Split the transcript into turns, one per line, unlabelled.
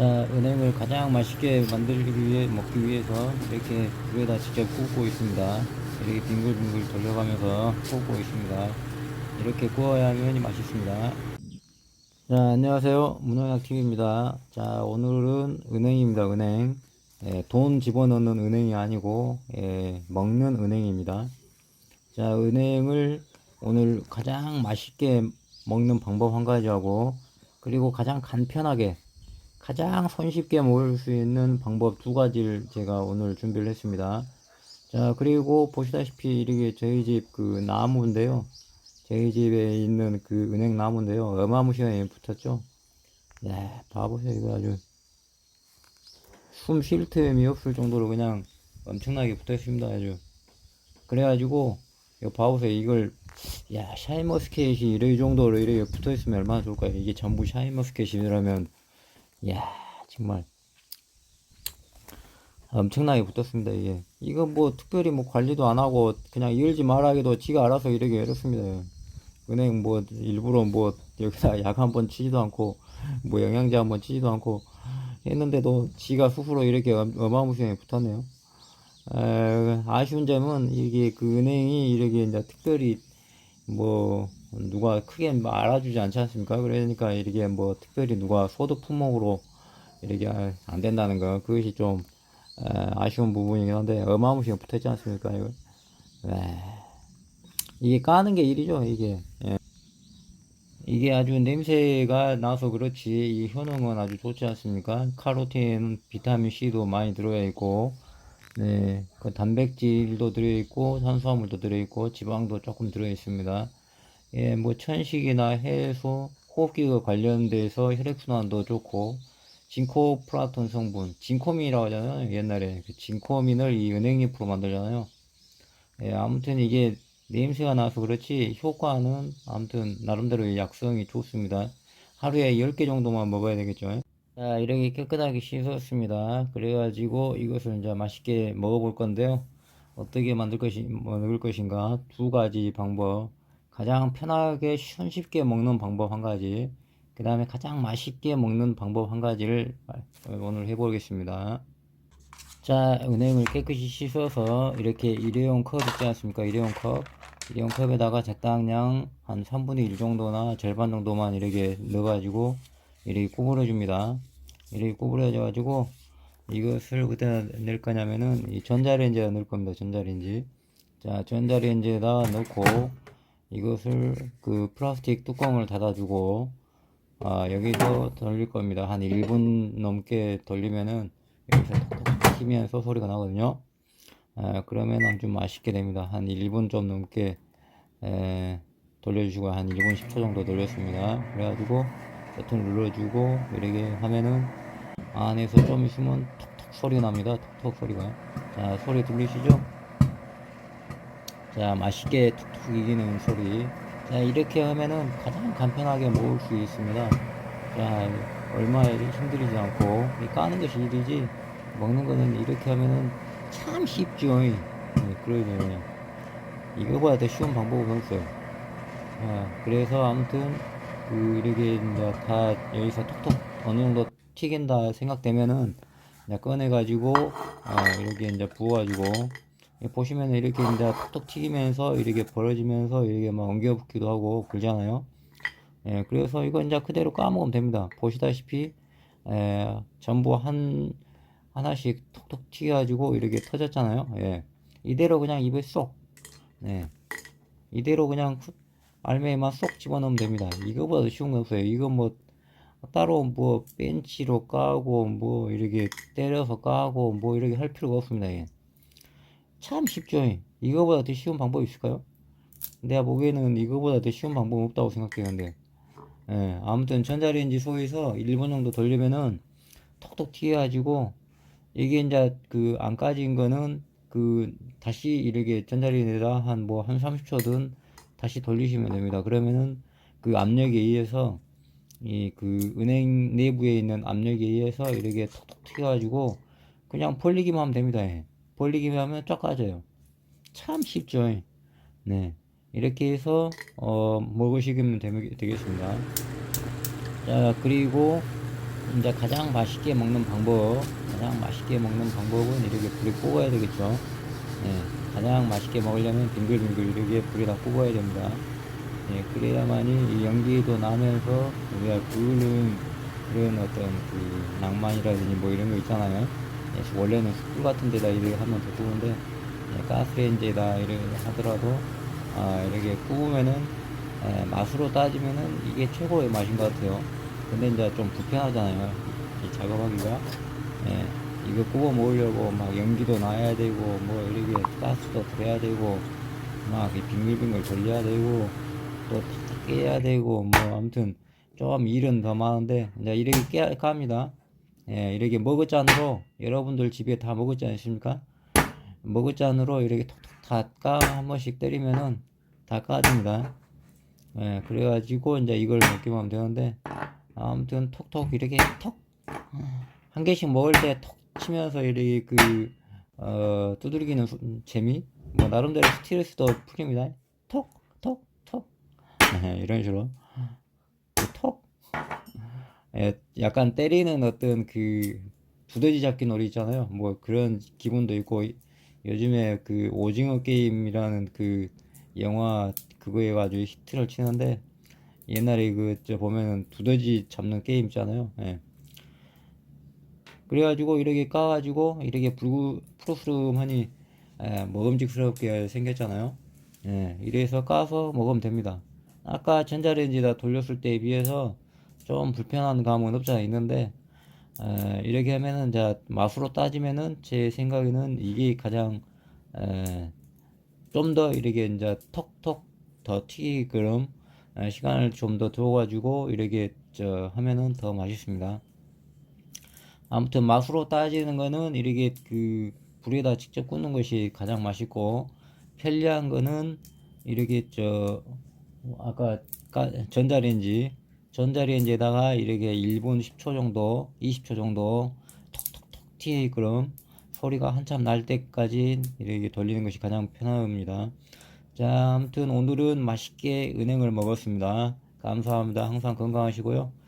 자, 은행을 가장 맛있게 만들기 위해, 먹기 위해서 이렇게 불에다 직접 굽고 있습니다. 이렇게 빙글빙글 돌려가면서 굽고 있습니다. 이렇게 구워야 면이 맛있습니다. 자, 안녕하세요. 문화약TV입니다. 자, 오늘은 은행입니다. 은행. 예, 돈 집어넣는 은행이 아니고, 예, 먹는 은행입니다. 자, 은행을 오늘 가장 맛있게 먹는 방법 한 가지 하고, 그리고 가장 간편하게, 가장 손쉽게 먹을 수 있는 방법 두 가지를 제가 오늘 준비를 했습니다. 자, 그리고 보시다시피 이렇게 저희 집 그 나무인데요. 저희 집에 있는 그 은행 나무인데요. 어마무시하게 붙었죠. 네, 봐보세요. 이거 아주 숨 쉴 틈이 없을 정도로 그냥 엄청나게 붙어 있습니다. 아주. 그래가지고, 이거 봐보세요. 이걸, 야, 샤인머스켓이 이럴 정도로 이렇게 붙어 있으면 얼마나 좋을까요? 이게 전부 샤인머스켓이라면, 야, 정말. 엄청나게 붙었습니다, 이게. 이거 뭐, 특별히 뭐 관리도 안 하고, 그냥 열지 말아기도 지가 알아서 이렇게 열었습니다. 은행 뭐, 일부러 뭐, 여기다 약 한 번 치지도 않고, 뭐, 영양제 한 번 치지도 않고, 했는데도 지가 스스로 이렇게 엄- 어마무시하게 붙었네요. 에, 아쉬운 점은 이게 그 은행이 이렇게 이제 특별히 뭐 누가 크게 뭐 알아주지 않지 않습니까? 그러니까 이렇게 뭐 특별히 누가 소득 품목으로 이렇게 아- 안 된다는 거 그것이 좀 에, 아쉬운 부분이긴 한데 어마무시하게 붙었지 않습니까? 이거 에, 이게 까는 게 일이죠 이게 예. 이게 아주 냄새가 나서 그렇지 이 효능은 아주 좋지 않습니까? 카로틴, 비타민 C도 많이 들어가 있고 네, 그 단백질도 들어있고 탄수화물도 들어있고 지방도 조금 들어있습니다. 예, 뭐 천식이나 해소, 호흡기가 관련돼서 혈액순환도 좋고 진코플라톤 성분, 진코민이라고 하잖아요. 옛날에 그 진코민을 이 은행잎으로 만들잖아요. 예, 아무튼 이게 냄새가 나서 그렇지 효과는 아무튼 나름대로 약성이 좋습니다. 하루에 10개 정도만 먹어야 되겠죠. 자, 이렇게 깨끗하게 씻었습니다. 그래가지고 이것을 이제 맛있게 먹어볼 건데요. 어떻게 만들 것이, 먹을 것인가 두 가지 방법. 가장 편하게 손쉽게 먹는 방법 한 가지. 그 다음에 가장 맛있게 먹는 방법 한 가지를 오늘 해보겠습니다. 자, 은행을 깨끗이 씻어서 이렇게 일회용 컵 있지 않습니까? 일회용 컵. 일회용 컵에다가 적당량 한 3분의 1 정도나 절반 정도만 이렇게 넣어가지고 이렇게 구부려 줍니다. 이렇게 구부려져 가지고 이것을 어디다 넣을 거냐면은 이 전자레인지에 넣을 겁니다. 전자레인지. 자, 전자레인지에다 넣고 이것을 그 플라스틱 뚜껑을 닫아주고 아, 여기서 돌릴 겁니다. 한 1분 넘게 돌리면은 여기서 톡톡 튀면서 소리가 나거든요. 아, 그러면 아주 맛있게 됩니다. 한 1분 좀 넘게 에, 돌려주시고 한 1분 10초 정도 돌렸습니다. 그래가지고 버튼 눌러주고 이렇게 하면은 안에서 좀 있으면 톡톡 소리가 납니다. 톡톡 소리가. 자, 소리 들리시죠? 자, 맛있게 툭툭 이기는 소리. 자, 이렇게 하면은 가장 간편하게 먹을 수 있습니다. 자, 얼마 힘들이지 않고, 이 까는 것이 일이지, 먹는 거는 이렇게 하면은 참 쉽죠. 네, 그러네요. 이거보다 더 쉬운 방법은 없어요. 아, 그래서 아무튼, 그, 이렇게 이제 다 여기서 톡톡 어느 정도 튀긴다 생각되면은, 이제 꺼내 가지고, 아, 이렇게 이제 부어가지고, 예, 보시면 이렇게 이제 톡톡 튀기면서 이렇게 벌어지면서 이렇게 막 엉겨 붙기도 하고 그러잖아요. 예, 그래서 이거 이제 그대로 까먹으면 됩니다. 보시다시피, 에, 전부 한, 하나씩 톡톡 튀겨가지고 이렇게 터졌잖아요. 예. 이대로 그냥 입에 쏙, 네. 이대로 그냥 후- 알맹이만 쏙 집어넣으면 됩니다. 이거보다 더 쉬운 거 없어요. 이거 뭐, 따로 뭐, 벤치로 까고, 뭐, 이렇게 때려서 까고, 뭐, 이렇게 할 필요가 없습니다. 예. 참 쉽죠. 이거보다 더 쉬운 방법이 있을까요? 내가 보기에는 이거보다 더 쉬운 방법은 없다고 생각되는데. 예, 아무튼 전자레인지 속에서 1분 정도 돌리면은 톡톡 튀겨가지고 이게 이제 그 안 까진 거는 그 다시 이렇게 전자레인지에다 한 뭐 한 30초든 다시 돌리시면 됩니다. 그러면은 그 압력에 의해서 이 그 은행 내부에 있는 압력에 의해서 이렇게 톡톡 튀겨가지고 그냥 벌리기만 하면 됩니다. 예. 벌리기만 하면 쫙 까져요. 참 쉽죠. 네. 이렇게 해서, 어, 먹으시면 되겠습니다. 자, 그리고, 이제 가장 맛있게 먹는 방법, 가장 맛있게 먹는 방법은 이렇게 불에 꽂아야 되겠죠. 예, 가장 맛있게 먹으려면 빙글빙글 이렇게 불에다 꽂아야 됩니다. 예, 그래야만이 이 연기도 나면서 우리가 부르는 그런 어떤 그 낭만이라든지 뭐 이런 거 있잖아요. 예, 원래는 숯불 같은 데다 이렇게 하면 더 좋은데 예, 가스레인지에다 이렇게 하더라도 아, 이렇게 구우면은 예, 맛으로 따지면은 이게 최고의 맛인 것 같아요. 근데 이제 좀 불편하잖아요. 이 작업하기가. 예, 이거 구워 먹으려고 막 연기도 나야 되고 뭐 이렇게 가스도 들어야 되고 막이 빙글빙글 돌려야 되고 또 깨야 되고 뭐 아무튼 좀 일은 더 많은데 이제 이렇게 깨 갑니다. 예, 이렇게 머그잔으로 여러분들 집에 다 머그잔 있습니까? 머그잔으로 이렇게 톡톡 다까한 번씩 때리면은 다 까집니다. 예, 그래가지고 이제 이걸 먹기만 하면 되는데 아무튼 톡톡 이렇게 톡 한 개씩 먹을 때 톡 치면서 이렇게 그 어, 두들기는 수- 재미 뭐 나름대로 스트레스도 풀립니다. 톡 톡 톡 이런 식으로 약간 때리는 어떤 그 두더지 잡기 놀이 있잖아요. 뭐 그런 기분도 있고 요즘에 그 오징어 게임이라는 그 영화 그거에 가지고 히트를 치는데 옛날에 그저 보면은 두더지 잡는 게임 있잖아요. 예. 그래가지고 이렇게 까가지고 이렇게 푸르, 푸르스름하니 예, 먹음직스럽게 생겼잖아요. 예, 이래서 까서 먹으면 됩니다. 아까 전자레인지에다 돌렸을 때에 비해서 좀 불편한 감은 없지 않아 있는데 에, 이렇게 하면은 이제 맛으로 따지면은 제 생각에는 이게 가장 좀 더 이렇게 이제 톡톡 더 튀기게끔 에, 시간을 좀 더 두어가지고 이렇게 저 하면은 더 맛있습니다. 아무튼 맛으로 따지는 거는 이렇게 그 불에다 직접 굽는 것이 가장 맛있고 편리한 거는 이렇게 저 아까 까- 전자레인지 전자레인지에다가 이렇게 1분 10초 정도 20초 정도 톡톡톡 튀기게끔 소리가 한참 날 때까지 이렇게 돌리는 것이 가장 편합니다. 자, 아무튼 오늘은 맛있게 은행을 먹었습니다. 감사합니다. 항상 건강하시고요.